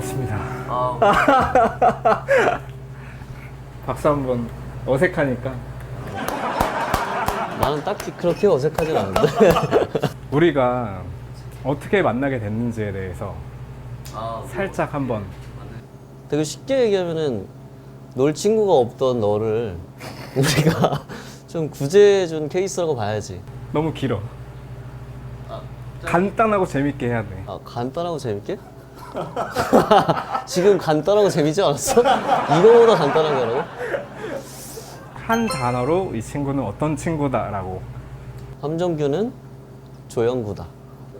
반갑습니다. 아, 박수 한번 어색하니까 나는 딱히 그렇게 어색하진 않은데. 우리가 어떻게 만나게 됐는지에 대해서 살짝 한번 되게 쉽게 얘기하면은 놀 친구가 없던 너를 우리가 좀 구제해준 케이스라고 봐야지. 너무 길어. 간단하고 재밌게 해야 돼. 아, 간단하고 재밌게? 지금 간단하고 재밌지 않았어? 이거보다 간단한 거라고? 한 단어로 이 친구는 어떤 친구다라고 함정규는 조영구다.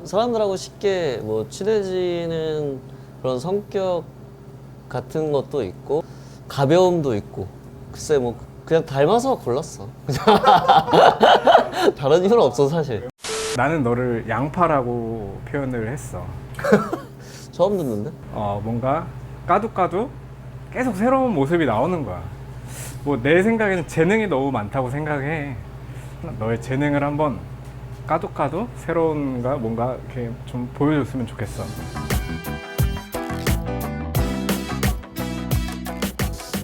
사람들하고 쉽게 뭐 친해지는 그런 성격 같은 것도 있고 가벼움도 있고 글쎄 뭐 그냥 닮아서 골랐어. 다른 이유는 없어 사실. 나는 너를 양파라고 표현을 했어. 처음 듣는데? 어, 뭔가 까두까두 계속 새로운 모습이 나오는 거야. 뭐 내 생각에는 재능이 너무 많다고 생각해. 너의 재능을 한번 까두까두 새로운 가 뭔가 이렇게 좀 보여줬으면 좋겠어.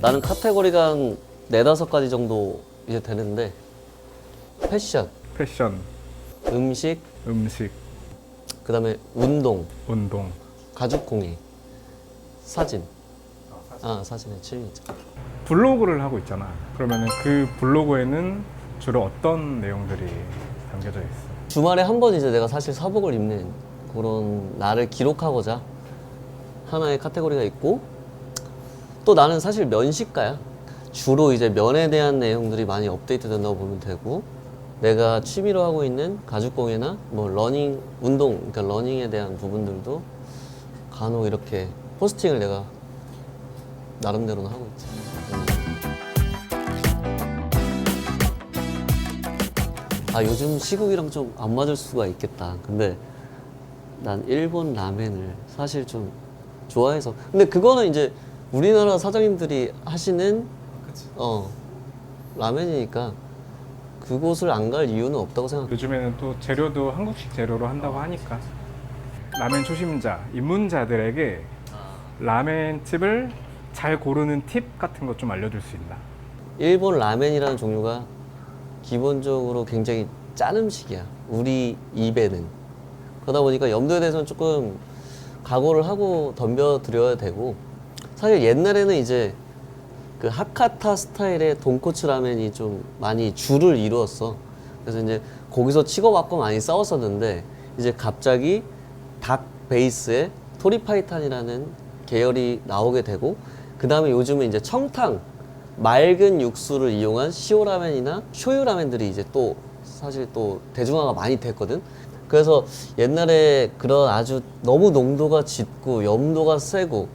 나는 카테고리가 한 네다섯 가지 정도 이제 되는데 패션, 패션, 음식, 음식, 그 다음에 운동, 운동. 가죽 공예, 사진. 아 사진에 취미죠. 블로그를 하고 있잖아. 그러면은 그 블로그에는 주로 어떤 내용들이 담겨져 있어? 주말에 한 번 이제 내가 사실 사복을 입는 그런 나를 기록하고자 하나의 카테고리가 있고 또 나는 사실 면식가야. 주로 이제 면에 대한 내용들이 많이 업데이트 된다고 보면 되고 내가 취미로 하고 있는 가죽공예나 뭐 러닝 운동 그러니까 러닝에 대한 부분들도 간혹 이렇게 포스팅을 내가 나름대로는 하고 있지. 아 요즘 시국이랑 좀 안 맞을 수가 있겠다. 근데 난 일본 라멘을 사실 좀 좋아해서. 근데 그거는 이제 우리나라 사장님들이 하시는 어 라멘이니까 그곳을 안 갈 이유는 없다고 생각해. 요즘에는 또 재료도 한국식 재료로 한다고 하니까 라멘 초심자, 입문자들에게 라멘 팁을 잘 고르는 팁 같은 것 좀 알려줄 수 있나? 일본 라멘이라는 종류가 기본적으로 굉장히 짠 음식이야. 우리 입에는. 그러다 보니까 염도에 대해서는 조금 각오를 하고 덤벼 드려야 되고 사실 옛날에는 이제 그 하카타 스타일의 돈코츠 라멘이 좀 많이 줄을 이루었어. 그래서 이제 거기서 치고받고 많이 싸웠었는데 이제 갑자기 닭 베이스의 토리파이탄이라는 계열이 나오게 되고 그 다음에 요즘은 이제 청탕 맑은 육수를 이용한 시오라멘이나 쇼유라멘들이 이제 또 사실 또 대중화가 많이 됐거든. 그래서 옛날에 그런 아주 너무 농도가 짙고 염도가 세고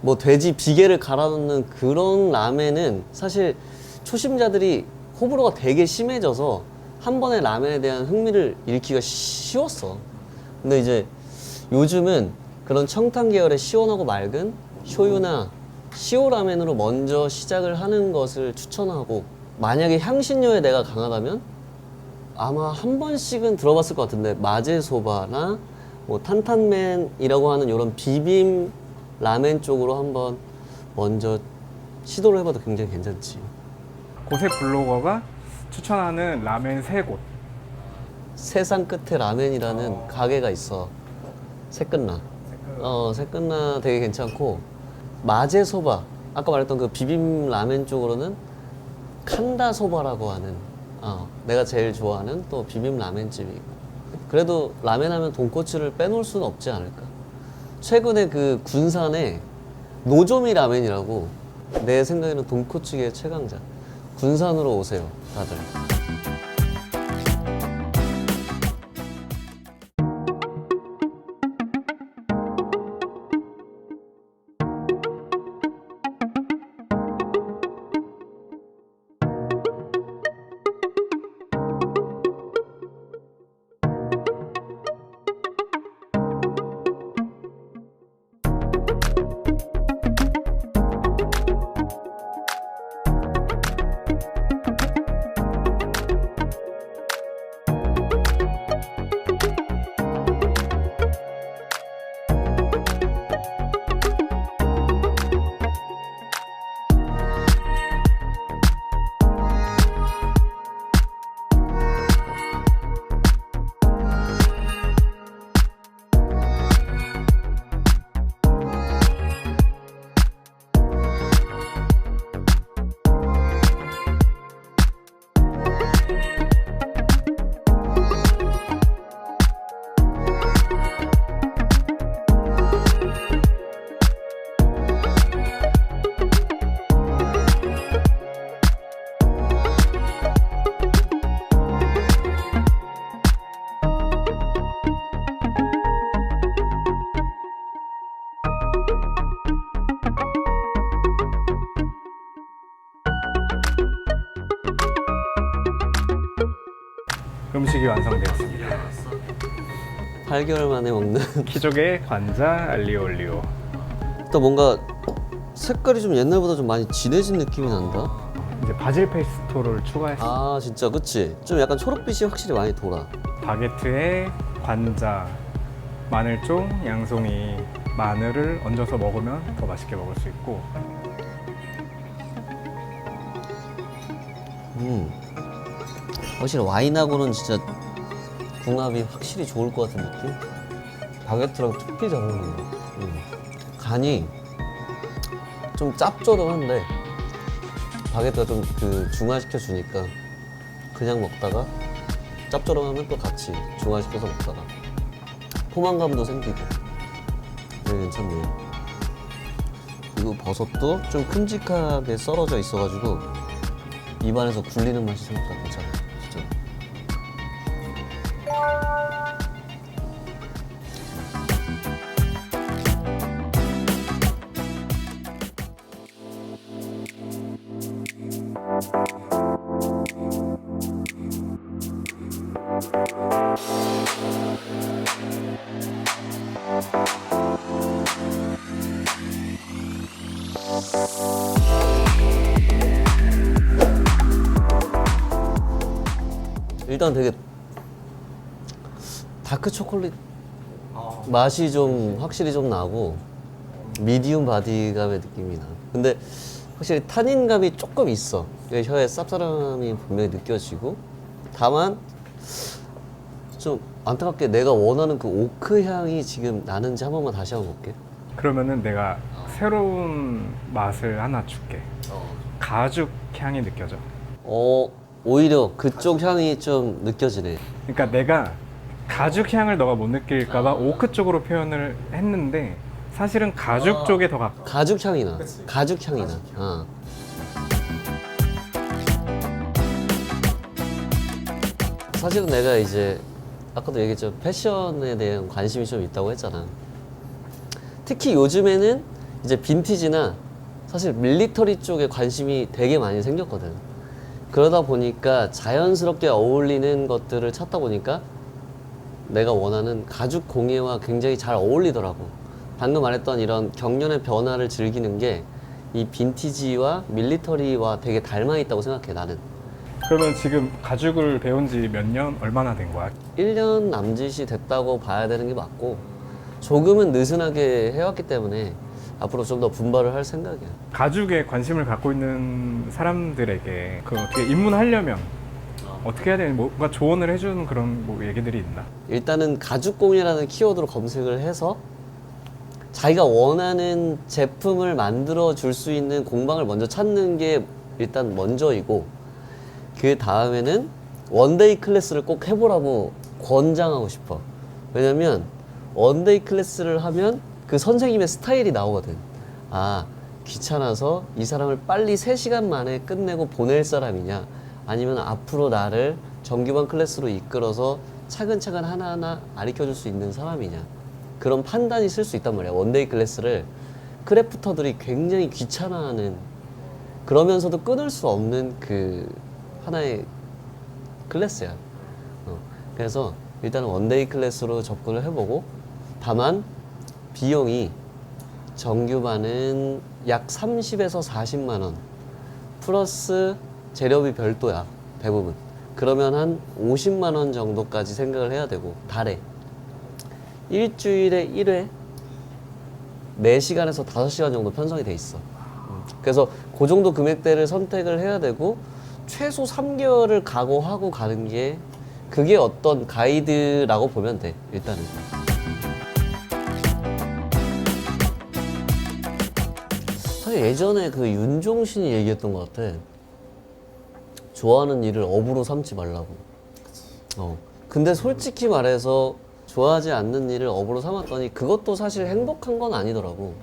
뭐 돼지 비계를 갈아넣는 그런 라멘은 사실 초심자들이 호불호가 되게 심해져서 한 번에 라멘에 대한 흥미를 잃기가 쉬웠어. 근데 이제 요즘은 그런 청탕 계열의 시원하고 맑은 쇼유나 시오 라멘으로 먼저 시작을 하는 것을 추천하고 만약에 향신료에 내가 강하다면 아마 한 번씩은 들어봤을 것 같은데 마제소바나 뭐 탄탄맨이라고 하는 이런 비빔 라멘 쪽으로 한번 먼저 시도를 해봐도 굉장히 괜찮지. 고색 블로거가 추천하는 라멘 세 곳. 세상 끝에 라멘이라는 가게가 있어. 새끝나. 어, 새끝나 되게 괜찮고 마제 소바 아까 말했던 그 비빔 라멘 쪽으로는 칸다 소바라고 하는 어, 내가 제일 좋아하는 또 비빔 라멘 집이 있고 그래도 라멘 하면 돈코츠를 빼놓을 수는 없지 않을까. 최근에 그 군산에 노조미 라멘이라고 내 생각에는 돈코츠계 최강자. 군산으로 오세요, 다들. 음식이 완성되었습니다. 8개월 만에 먹는 키족의 관자 알리오 올리오. 또 뭔가 색깔이 좀 옛날보다 좀 많이 진해진 느낌이 난다. 이제 바질 페이스토를 추가했어. 아 진짜 그치? 좀 약간 초록빛이 확실히 많이 돌아. 바게트에 관자, 마늘종, 양송이, 마늘을 얹어서 먹으면 더 맛있게 먹을 수 있고 음. 확실히 와인하고는 진짜 궁합이 확실히 좋을 것 같은 느낌? 바게트랑 특히 잘 어울린다. 음. 간이 좀 짭조름한데 바게트가 좀 그 중화시켜 주니까 그냥 먹다가 짭조름하면 또 같이 중화시켜서 먹다가 포만감도 생기고 되게 괜찮네요. 그리고 버섯도 좀 큼직하게 썰어져 있어가지고 입안에서 굴리는 맛이 생각보다 괜찮아요. 일단 되게 다크 초콜릿 맛이 좀 확실히 좀 나고 미디움 바디감의 느낌이 나. 근데 확실히 탄닌감이 조금 있어. 그 혀에 쌉싸름함이 분명히 느껴지고 다만 좀 안타깝게 내가 원하는 그 오크 향이 지금 나는지 한 번만 다시 한번 볼게. 그러면은 내가 새로운 맛을 하나 줄게. 가죽 향이 느껴져. 어 오히려 그쪽 향이 좀 느껴지네. 그러니까 내가 가죽 향을 너가 못 느낄까봐 오크 쪽으로 표현을 했는데 사실은 가죽 쪽에 더 가까. 가죽 향이 나. 가죽 향이 나. 어. 사실은 내가 이제 아까도 얘기했죠 패션에 대한 관심이 좀 있다고 했잖아. 특히 요즘에는 이제 빈티지나 사실 밀리터리 쪽에 관심이 되게 많이 생겼거든. 그러다 보니까 자연스럽게 어울리는 것들을 찾다 보니까 내가 원하는 가죽 공예와 굉장히 잘 어울리더라고. 방금 말했던 이런 경련의 변화를 즐기는 게 이 빈티지와 밀리터리와 되게 닮아 있다고 생각해 나는. 그러면 지금 가죽을 배운 지 몇 년 얼마나 된 거야? 1년 남짓이 됐다고 봐야 되는 게 맞고 조금은 느슨하게 해왔기 때문에 앞으로 좀 더 분발을 할 생각이야. 가죽에 관심을 갖고 있는 사람들에게 그 어떻게 입문하려면 어떻게 해야 되는 뭔가 조언을 해주는 그런 뭐 얘기들이 있나? 일단은 가죽공이라는 키워드로 검색을 해서 자기가 원하는 제품을 만들어 줄 수 있는 공방을 먼저 찾는 게 일단 먼저이고 그 다음에는 원데이 클래스를 꼭 해보라고 권장하고 싶어. 왜냐면 원데이 클래스를 하면 그 선생님의 스타일이 나오거든. 아, 귀찮아서 이 사람을 빨리 3시간 만에 끝내고 보낼 사람이냐? 아니면 앞으로 나를 정규반 클래스로 이끌어서 차근차근 하나하나 가르쳐 줄 수 있는 사람이냐? 그런 판단이 쓸 수 있단 말이야. 원데이 클래스를 크래프터들이 굉장히 귀찮아하는 그러면서도 끊을 수 없는 그 하나의 클래스야. 어, 그래서 일단은 원데이 클래스로 접근을 해보고 다만 비용이 정규반은 약 30에서 40만 원 플러스 재료비 별도야 대부분. 그러면 한 50만 원 정도까지 생각을 해야 되고 달에 일주일에 1회 4시간에서 5시간 정도 편성이 돼 있어. 음. 그래서 그 정도 금액대를 선택을 해야 되고 최소 3개월을 각오하고 가는 게 그게 어떤 가이드라고 보면 돼. 일단은. 예전에 그 윤종신이 얘기했던 것 같아. 좋아하는 일을 업으로 삼지 말라고. 어. 근데 솔직히 말해서 좋아하지 않는 일을 업으로 삼았더니 그것도 사실 행복한 건 아니더라고.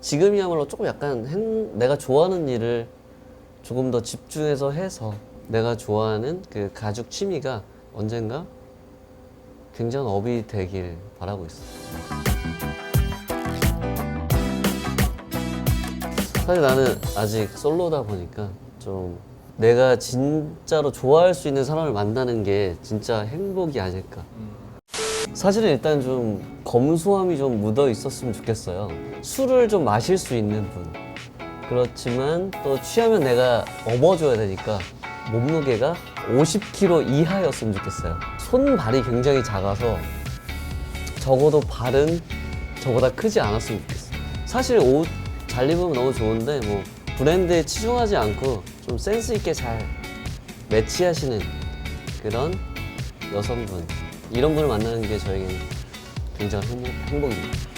지금이야말로 조금 약간 행- 내가 좋아하는 일을 조금 더 집중해서 해서 내가 좋아하는 그 가죽 취미가 언젠가 굉장한 업이 되길 바라고 있어. 사실 나는 아직 솔로다 보니까 좀 내가 진짜로 좋아할 수 있는 사람을 만나는 게 진짜 행복이 아닐까. 사실은 일단 좀 검소함이 좀 묻어 있었으면 좋겠어요. 술을 좀 마실 수 있는 분. 그렇지만 또 취하면 내가 업어줘야 되니까 몸무게가 50kg 이하였으면 좋겠어요. 손발이 굉장히 작아서 적어도 발은 저보다 크지 않았으면 좋겠어. 사실 옷 잘 입으면 너무 좋은데 뭐 브랜드에 치중하지 않고 좀 센스 있게 잘 매치하시는 그런 여성분 이런 분을 만나는 게 저에게는 굉장한 행복, 행복입니다.